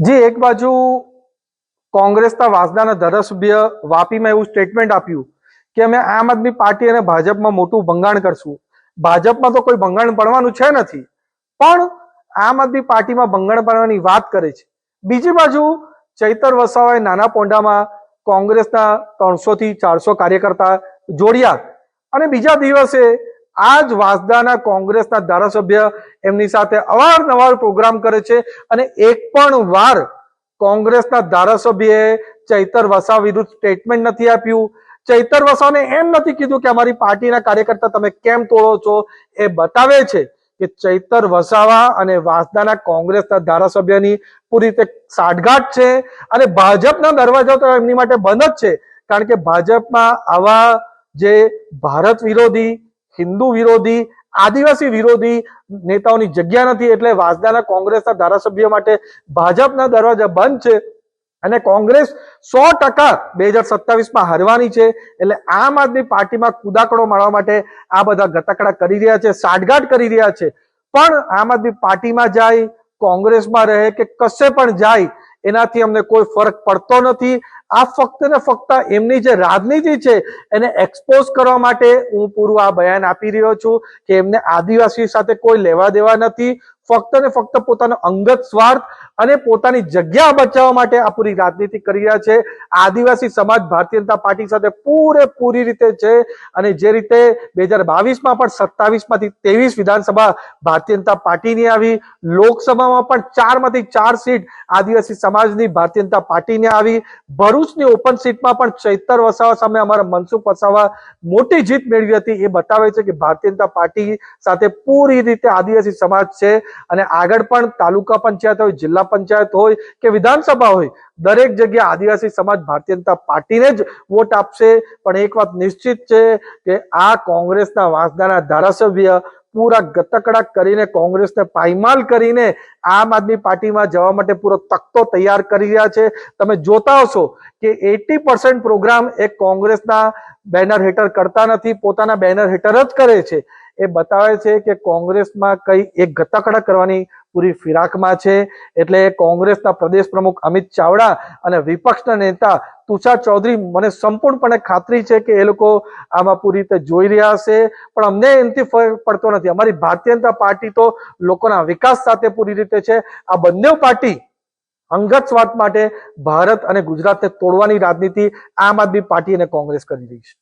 જે, એક બાજુ કોંગ્રેસના વાસદાના ધારાસભ્ય વાપીમાં એવું સ્ટેટમેન્ટ આપ્યું કે અમે આમ આદમી પાર્ટી અને ભાજપમાં મોટું ભંગાણ કરશું. ભાજપમાં તો કોઈ ભંગાણ પડવાનું છે નથી, પણ આમ આદમી પાર્ટીમાં ભંગાણ પડવાની વાત કરે છે. બીજી બાજુ ચૈતર વસાવાએ નાના પોંડામાં કોંગ્રેસના ત્રણસો થી ચારસો કાર્યકર્તા જોડ્યા અને બીજા દિવસે આ જ વાસદાના કોંગ્રેસના ધારાસભ્ય એમની સાથે અવારનવાર પ્રોગ્રામ કરે છે અને એક પણ વાર કોંગ્રેસના ધારાસભ્યએ ચૈતર વસા વિરુદ્ધ સ્ટેટમેન્ટ નથી આપ્યું. ચૈતર વસાને એમ નથી કીધું કે અમારી પાર્ટીના કાર્યકર્તા તમે કેમ તોડો છો? એ બતાવે છે કે ચૈતર વસાવા અને વાસદાના કોંગ્રેસના ધારાસભ્યની પૂરી રીતે સાઠગાંઠ છે અને ભાજપના દરવાજા તો એમની માટે બંધ જ છે. કારણ કે ભાજપમાં આવા જે ભારત વિરોધી હિન્દુ વિરોધી, આદિવાસી વિરોધી નેતાઓની જગ્યા નથી એટલે વાસદાના કોંગ્રેસના ધારાસભ્ય માટે ભાજપના દરવાજા બંધ છે અને કોંગ્રેસ સો ટકા બે હજાર સત્તાવીસમાં હારવાની છે એટલે આમ આદમી પાર્ટીમાં કુદાકડો મારવા માટે આ બધા ગતકડા કરી રહ્યા છે, સાઠગાંઠ કરી રહ્યા છે. પણ આમ આદમી પાર્ટીમાં જાય, કોંગ્રેસમાં રહે કે કશે પણ જાય, એનાથી અમને કોઈ ફરક પડતો નથી. આ ફક્ત ને ફક્ત એમની જે રાજનીતિ છે, એને એક્સપોઝ કરવા માટે હું પૂરું આ બયાન આપી રહ્યો છું કે એમને આદિવાસી સાથે કોઈ લેવા દેવા નથી. ફક્ત ને ફક્ત પોતાનો અંગત સ્વાર્થ અને પોતાની જગ્યા બચાવવા માટે આ પૂરી રાજનીતિ કરી રહ્યા છે. આદિવાસી સમાજ ભારતીય જનતા પાર્ટી સાથે પૂરેપૂરી રીતે છે અને જે રીતે બે હજાર બાવીસમાં પણ સત્તાવીસમાંથી ત્રેવીસ વિધાનસભા ભારતીય જનતા પાર્ટીની આવી, લોકસભામાં પણ ચારમાંથી ચાર સીટ આદિવાસી સમાજની ભારતીય જનતા પાર્ટીને આવી, ભરૂચની ઓપન સીટમાં પણ ચૈતર વસાવા સામે અમારા મનસુખ વસાવા મોટી જીત મેળવી હતી. એ બતાવે છે કે ભારતીય જનતા પાર્ટી સાથે પૂરી રીતે આદિવાસી સમાજ છે અને આગળ પણ તાલુકા પંચાયત હોય, જિલ્લા પંચાયત હોય કે વિધાનસભા હોય, દરેક જગ્યાએ આદિવાસી સમાજ, ભારતીય જનતા પાર્ટીને જ વોટ આપશે. પણ એક વાત નિશ્ચિત છે કે આ કોંગ્રેસના વાંસદાના ધારાસભ્ય પૂરા ગતકડા કરીને કોંગ્રેસને પાયમાલ કરીને આમ આદમી પાર્ટીમાં જવા માટે પૂરો તખ્તો તૈયાર કરી રહ્યા છે. તમે જોતા હશો કે એટી પ્રોગ્રામ એ કોંગ્રેસના બેનર હેઠળ કરતા નથી, પોતાના બેનર હેઠળ જ કરે છે. એ બતાવે છે કે કોંગ્રેસમાં કઈ એક ગતાકડા કરવાની પૂરી ફિરાકમાં છે. એટલે કોંગ્રેસના પ્રદેશ પ્રમુખ અમિત ચાવડા અને વિપક્ષના નેતા તુષાર ચૌધરી મને સંપૂર્ણપણે ખાતરી છે કે એ લોકો આમાં પૂરી રીતે જોઈ રહ્યા હશે પણ અમને એનાથી ફરક પડતો નથી. અમારી ભારતીય જનતા પાર્ટી તો લોકોના વિકાસ સાથે પૂરી રીતે છે. આ બંને પાર્ટી અંગત સ્વાર્થ માટે ભારત અને ગુજરાતને તોડવાની રાજનીતિ આમ આદમી પાર્ટી અને કોંગ્રેસ કરી રહી છે.